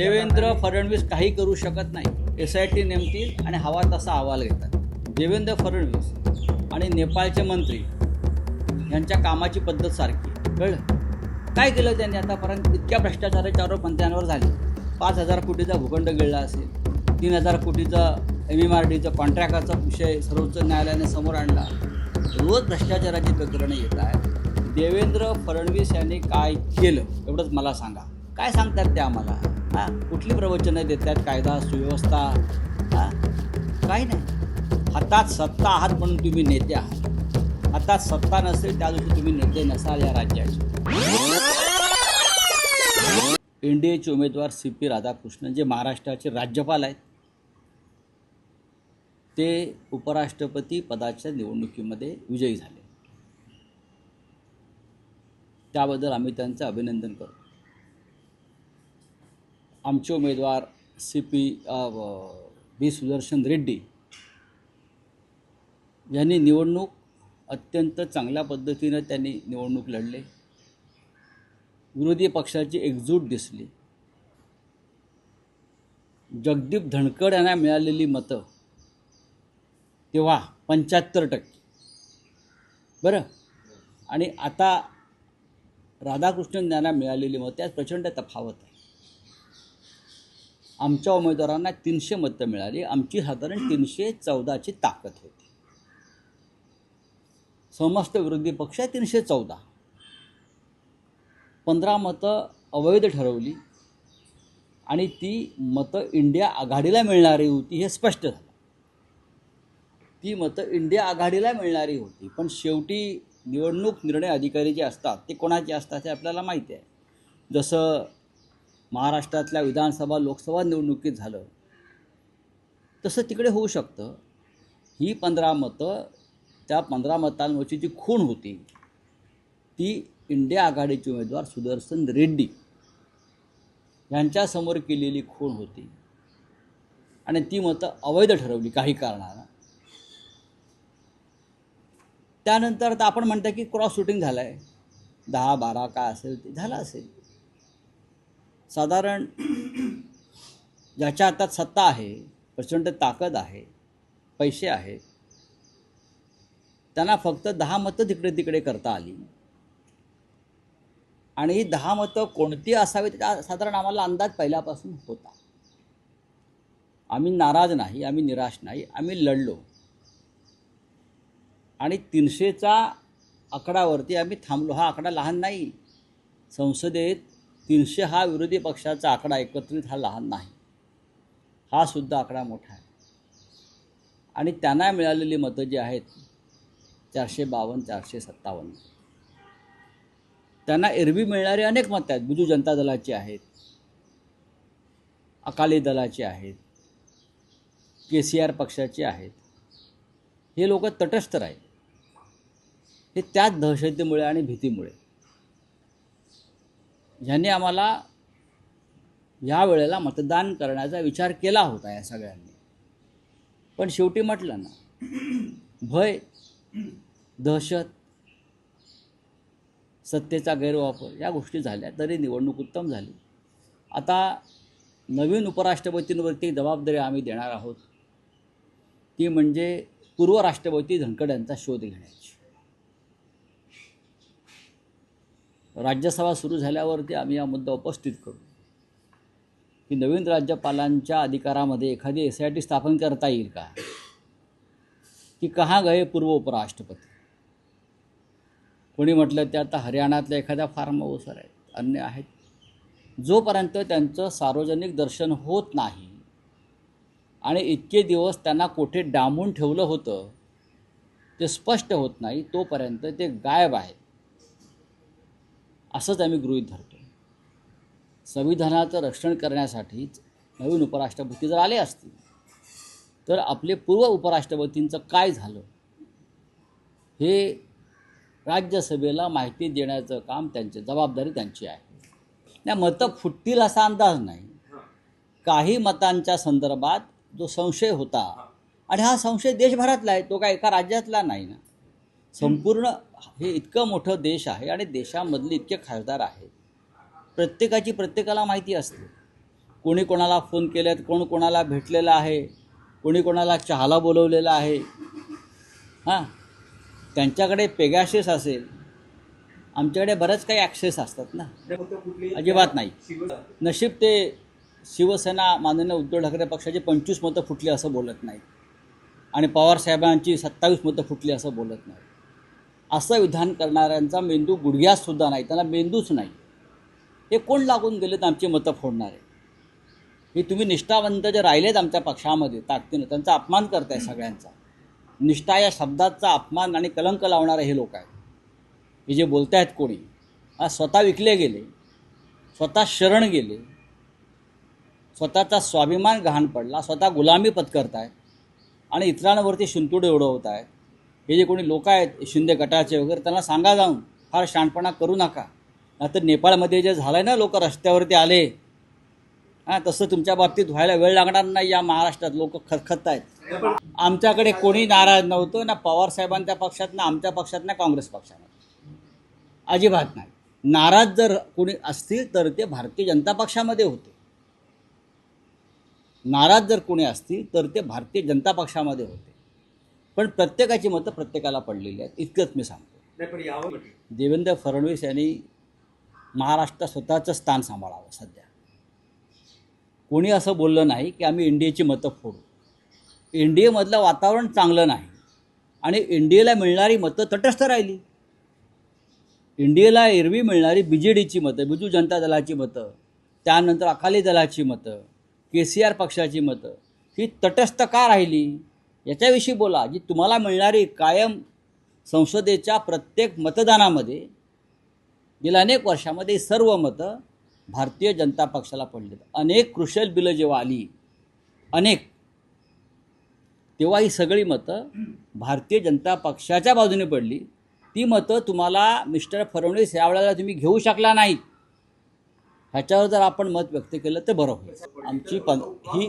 देवेंद्र फडणवीस काही करू शकत नाही. एस आय टी नेमतील आणि हवा तसा अहवाल घेतात. देवेंद्र फडणवीस आणि नेपाळचे मंत्री यांच्या कामाची पद्धत सारखी. कळलं? काय केलं त्यांनी आतापर्यंत? इतक्या भ्रष्टाचाराच्या आरोप मंत्र्यांवर झाले. पाच हजार कोटीचा भूखंड गिळला असेल. तीन हजार कोटीचा एम एम आर डीचा कॉन्ट्रॅक्टाचा विषय सर्वोच्च न्यायालयाने समोर आणला. रोज भ्रष्टाचाराची प्रकरणं येत आहेत. देवेंद्र फडणवीस यांनी काय केलं? एवढंच मला सांगा. काय सांगतात ते आम्हाला? हां कुठली प्रवचनं देतात? कायदा सुव्यवस्था हां? काही नाही. हातात सत्ता आहात म्हणून तुम्ही नेते आहात. हातात सत्ता नसेल त्या दिवशी तुम्ही नेते नसाल या राज्याचे. एन डी एचे उमेदवार सी पी राधाकृष्णन जे महाराष्ट्राचे राज्यपाल आहेत ते उपराष्ट्रपती पदाच्या निवडणुकीमध्ये विजयी झाले. त्याबद्दल आम्ही त्यांचं अभिनंदन करतो. आमचे उमेदवार C P B Sudarshan Reddy यांनी निवडणूक अत्यंत चांगल्या पद्धतीनं त्यांनी निवडणूक लढले. विरोधी पक्षाची एकजूट दिसली. जगदीप धनकड यांना मिळालेली मतं तेव्हा पंच्याहत्तर टक्के. बरं? आणि आता राधाकृष्णन यांना मिळालेली मतं त्यात प्रचंड तफावत आहे. आमच्या उमेदवारांना तीनशे मतं मिळाली. आमची साधारण तीनशे चौदाची ताकद होती. समस्त विरोधी पक्ष तीनशे चौदा. पंधरा मतं अवैध ठरवली आणि ती मतं इंडिया आघाडीला मिळणारी होती हे स्पष्ट झालं. ती मतं इंडिया आघाडीला मिळणारी होती पण शेवटी निवडणूक निर्णय अधिकारी जे असतात ते कोणाचे असतात हे आपल्याला माहिती आहे. जसं महाराष्ट्रातल्या विधानसभा लोकसभा निवडणुकीत झालं. तसं तिकडे होऊ शकतं. ही पंधरा मतं त्या पंधरा मतांवरची जी खूण होती ती इंडिया आघाडीचे उमेदवार सुदर्शन रेड्डी यांच्यासमोर केलेली खूण होती. आणि ती मतं अवैध ठरवली काही कारणानं. त्यानंतर आता आपण म्हणतो की क्रॉस शूटिंग झालं आहे दहा बारा काय असेल ते झालं असेल. साधारण ज्याच्या हातात सत्ता आहे प्रचंड ताकद आहे पैसे आहेत त्यांना फक्त दहा मतं तिकडे तिकडे करता आली. आणि ही दहा मतं कोणती असावी त्याचा साधारण आम्हाला अंदाज पहिल्यापासून होता. आम्ही नाराज नाही आम्ही निराश नाही आम्ही लढलो. आणि तीनशेचा आकडावरती आम्ही थांबलो. हा आकडा लहान नाही. संसदेत तीनशे हा विरोधी पक्षाचा आकडा एकत्रित हा लहान नाही. हा सुद्धा आकडा मोठा आहे. आणि त्यांना मिळालेली मतं जी आहेत चारशे बावन्न चारशे सत्तावन्न. त्यांना एरवी मिळणारी अनेक मतं आहेत. बिजू जनता दलाची आहेत अकाली दलाची आहेत के सी आर पक्षाची आहेत. हे लोक तटस्थ आहेत हे त्याच दहशतीमुळे आणि भीतीमुळे. ज्यांनी आम्हाला या वेळेला मतदान करण्याचा विचार केला होता या सगळ्यांनी. पण शेवटी म्हटलं ना भय दहशत सत्तेचा गैरवापर या गोष्टी झाल्या तरी निवडणूक उत्तम झाली. आता नवीन उपराष्ट्रपतींवरती जबाबदारी आम्ही देणार आहोत. ती म्हणजे पूर्व राष्ट्रपती धनकड यांचा शोध घेण्याची. राज्यसभा सुरू झाल्यावरती आम्ही हा मुद्दा उपस्थित करू. की नवीन राज्यपालांच्या अधिकारामध्ये एखादी एस आय टी स्थापन करता येईल का? की कहा गए पूर्व उपराष्ट्रपती? कोणी म्हटलं ते आता हरियाणातल्या एखाद्या फार्म हाऊसवर आहेत अन्य आहेत. जोपर्यंत त्यांचं सार्वजनिक दर्शन होत नाही आणि इतके दिवस त्यांना कोठे डांबून ठेवलं होतं ते स्पष्ट होत नाही तोपर्यंत ते गायब आहेत. असंच आम्ही गृहीत धरतो संविधानाचं रक्षण करण्यासाठीच नवीन उपराष्ट्रपती जर आले असतील तर आपले पूर्व उपराष्ट्रपतींचं काय झालं हे राज्यसभेला माहिती देण्याचं काम त्यांची जबाबदारी त्यांची आहे. नाही मतं फुटतील असा अंदाज नाही. काही मतांच्या संदर्भात जो संशय होता आणि हा संशय देशभरातला आहे तो काय एका राज्यातला नाही ना. संपूर्ण हे इतकं मोठं देश आहे आणि देशामधले इतके खासदार आहेत. प्रत्येकाची प्रत्येकाला माहिती असते. कोणी कोणाला फोन केल्यात कोण कोणाला भेटलेलं आहे कोणी कोणाला चहाला बोलवलेलं आहे. हां? त्यांच्याकडे पेगॅशेस असेल. आमच्याकडे बरंच काही ॲक्सेस असतात ना. अजिबात नाही. नशीब ते शिवसेना माननीय उद्धव ठाकरे पक्षाची पंचवीस मतं फुटली असं बोलत नाहीत. आणि पवारसाहेबांची सत्तावीस मतं फुटली असं बोलत नाही असं विधान करणाऱ्यांचा मेंदू गुडघ्यासुद्धा नाही त्यांना मेंदूच नाही. हे कोण लागून गेलेत आमची मतं फोडणारे? हे तुम्ही निष्ठावंत जे राहिलेत आमच्या पक्षामध्ये ताकदीनं त्यांचा अपमान करताय सगळ्यांचा. निष्ठा या शब्दाचा अपमान आणि कलंक लावणारे हे लोक आहेत. हे जे बोलत आहेत कोणी हा स्वतः विकले गेले स्वतः शरण गेले स्वतःचा स्वाभिमान घाण पडला स्वतः गुलामी पत्करतायत आणि इतरांवरती शिंतुडे उडवत आहेत हे जे कोणी लोक आहेत शिंदे गटाचे वगैरे त्यांना सांगा जाऊन फार शहाणपणा करू नका. नाहीतर नेपाळमध्ये जे झालं ना लोक रस्त्यावरती आले. हां तसं तुमच्या बाबतीत व्हायला वेळ लागणार नाही या महाराष्ट्रात लोक खतखत आहेत. आमच्याकडे कोणी नाराज नव्हतं ना पवारसाहेबांच्या पक्षात ना आमच्या पक्षात ना काँग्रेस पक्षात. अजिबात नाही. नाराज जर कोणी असतील तर ते भारतीय जनता पक्षामध्ये होते. नाराज जर कोणी असतील तर ते भारतीय जनता पक्षामध्ये होते. पण प्रत्येकाची मतं प्रत्येकाला पडलेली आहेत. इतकंच मी सांगतो. देवेंद्र फडणवीस यांनी महाराष्ट्रात स्वतःचं स्थान सांभाळावं सध्या. कोणी असं बोललं नाही की आम्ही इंडियाची मतं फोडू. इंडियामधलं वातावरण चांगलं नाही आणि इंडियाला मिळणारी मतं तटस्थ राहिली. इंडियाला एरवी मिळणारी बी जे डीची मतं बिजू जनता दलाची मतं त्यानंतर अकाली दलाची मतं के सी आर पक्षाची मतं ही तटस्थ का राहिली? याच्याविषयी बोला जी तुम्हाला मिळणारी कायम संसदेच्या प्रत्येक मतदानामध्ये गेल्या अनेक वर्षामध्ये सर्व मतं भारतीय जनता पक्षाला पडली अनेक कृषल बिलं जेव्हा आली अनेक तेव्हा ही सगळी मतं भारतीय जनता पक्षाच्या बाजूने पडली. ती मतं तुम्हाला मिस्टर फडणवीस यावेळेला तुम्ही घेऊ शकला नाहीत. ह्याच्यावर जर आपण मत व्यक्त केलं तर बरं होईल. आमची पं ही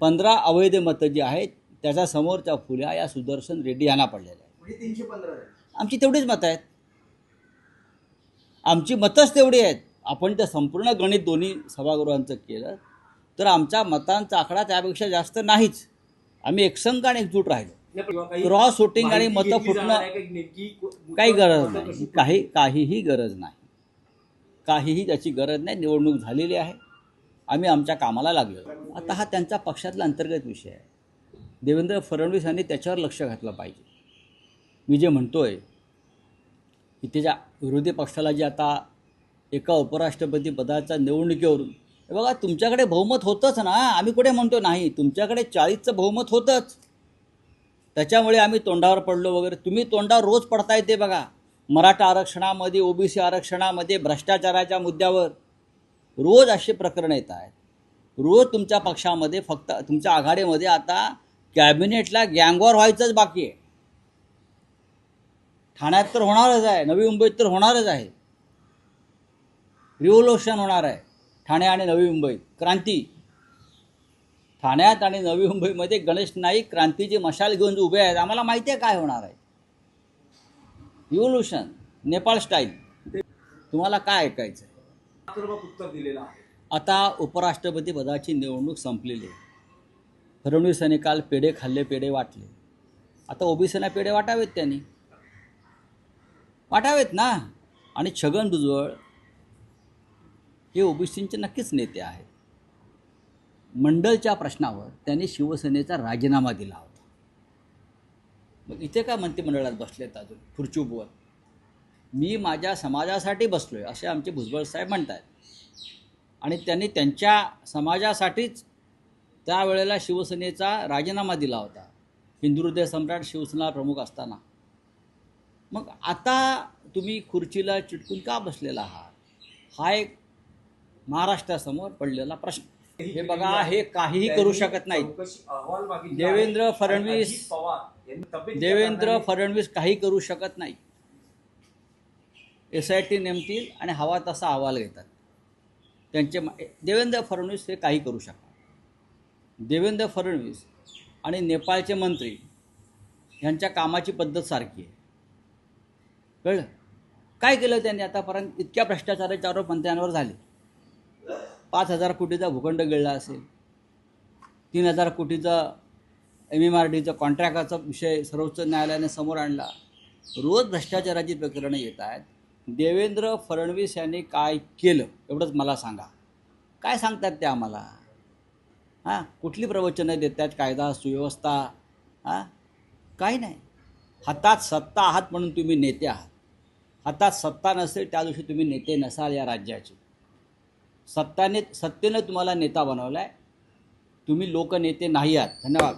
पंधरा अवैध मतं जी आहेत त्याच्या समोरच्या फुल्या या सुदर्शन रेड्डी यांना पडलेल्या आहेत. म्हणजे तीनशे पंधरा आमची तेवढीच मतं आहेत. आमची मतंच तेवढी आहेत. आपण ते संपूर्ण गणित दोन्ही सभागृहांचं केलं तर आमच्या मतांचा आकडा त्यापेक्षा जास्त नाहीच. आम्ही एकसंघ आणि एकजूट राहिलो. क्रॉस वोटिंग आणि मतं फुटणं काही गरज नाही. काही काहीही गरज नाही. काहीही त्याची गरज नाही. निवडणूक झालेली आहे. आम्ही आमच्या कामाला लागलो. आता हा त्यांच्या पक्षातला अंतर्गत विषय आहे. देवेंद्र फडणवीस यांनी त्याच्यावर लक्ष घातलं पाहिजे. मी जे म्हणतो आहे की त्याच्या विरोधी पक्षाला जे आता एका उपराष्ट्रपती पदाच्या निवडणुकीवरून बघा तुमच्याकडे बहुमत होतंच ना. आम्ही कुठे म्हणतो नाही तुमच्याकडे चाळीसचं बहुमत होतंच. त्याच्यामुळे आम्ही तोंडावर पडलो वगैरे. तुम्ही तोंडावर रोज पडताय ते बघा. मराठा आरक्षणामध्ये ओबीसी आरक्षणामध्ये भ्रष्टाचाराच्या मुद्द्यावर. रोज असे प्रकरण येत आहेत. रोज तुमच्या पक्षामध्ये फक्त तुमच्या आघाडीमध्ये आता कॅबिनेटला गँगवॉर व्हायचंच बाकी आहे. ठाण्यात तर होणारच आहे नवी मुंबईत तर होणारच आहे. रिव्होल्युशन होणार आहे ठाणे आणि नवी मुंबईत. क्रांती. ठाण्यात आणि नवी मुंबईमध्ये गणेश नाईक क्रांतीची मशाल घेऊन उभे आहेत. आम्हाला माहिती आहे काय होणार आहे. Revolution Nepal style. तुम्हाला काय ऐकायचं आहे. आता उपराष्ट्रपती पदाची निवडणूक संपलेली आहे. फडणवीस काल पेढे खाल्ले पेढे वाटले. आता ओबीसीना पेढे वाटावेत त्यांनी. वाटावेत ना? आणि छगन भुजबळ हे ओबीसींचे नक्कीच नेते आहेत. मंडळच्या प्रश्नावर त्यांनी शिवसेनेचा राजीनामा दिला होता. मग इथे काय मंत्रिमंडळात बसलेत अजून? खुर्चूबवर मी माझ्या समाजासाठी बसलो आहे असे आमचे भुजबळ साहेब म्हणत आहेत आणि त्यांनी त्यांच्या समाजासाठीच त्यावेळेला शिवसेनेचा राजीनामा दिला होता. हिंदू हृदय सम्राट शिवसेना प्रमुख असताना. मग आता तुम्ही खुर्चीला चिटकून का बसलेला आहात? हा एक महाराष्ट्रासमोर पडलेला प्रश्न. हे बघा हे काहीही करू शकत नाही देवेंद्र फडणवीस- देवेंद्र फडणवीस काही करू शकत नाही एस आय टी नेमतील आणि हवा तसा अहवाल घेतात. त्यांचे देवेंद्र फडणवीस हे काही करू शकतात देवेंद्र फडणवीस आणि नेपाळचे मंत्री ह्यांच्या कामाची पद्धत सारखी आहे. कळलं? काय केलं त्यांनी आतापर्यंत? इतक्या भ्रष्टाचाराचे आरोप मंत्र्यांवर झाले. पाच हजार कोटीचा भूखंड गिळला असेल. तीन हजार कोटीचा एम एम आर डीचा कॉन्ट्रॅक्टाचा विषय सर्वोच्च न्यायालयाने समोर आणला. रोज भ्रष्टाचाराची प्रकरणं येत आहेत. देवेंद्र फडणवीस यांनी काय केलं? एवढंच मला सांगा. काय सांगतात ते आम्हाला? हां कुठली प्रवचनं देतात? कायदा सुव्यवस्था हां? काही नाही. हातात सत्ता आहात म्हणून तुम्ही नेते आहात. हातात सत्ता नसेल त्या दिवशी तुम्ही नेते नसाल या राज्याचे. सत्ताने सत्तेनं तुम्हाला नेता बनवला आहे तुम्ही लोकनेते नाही आहात. धन्यवाद.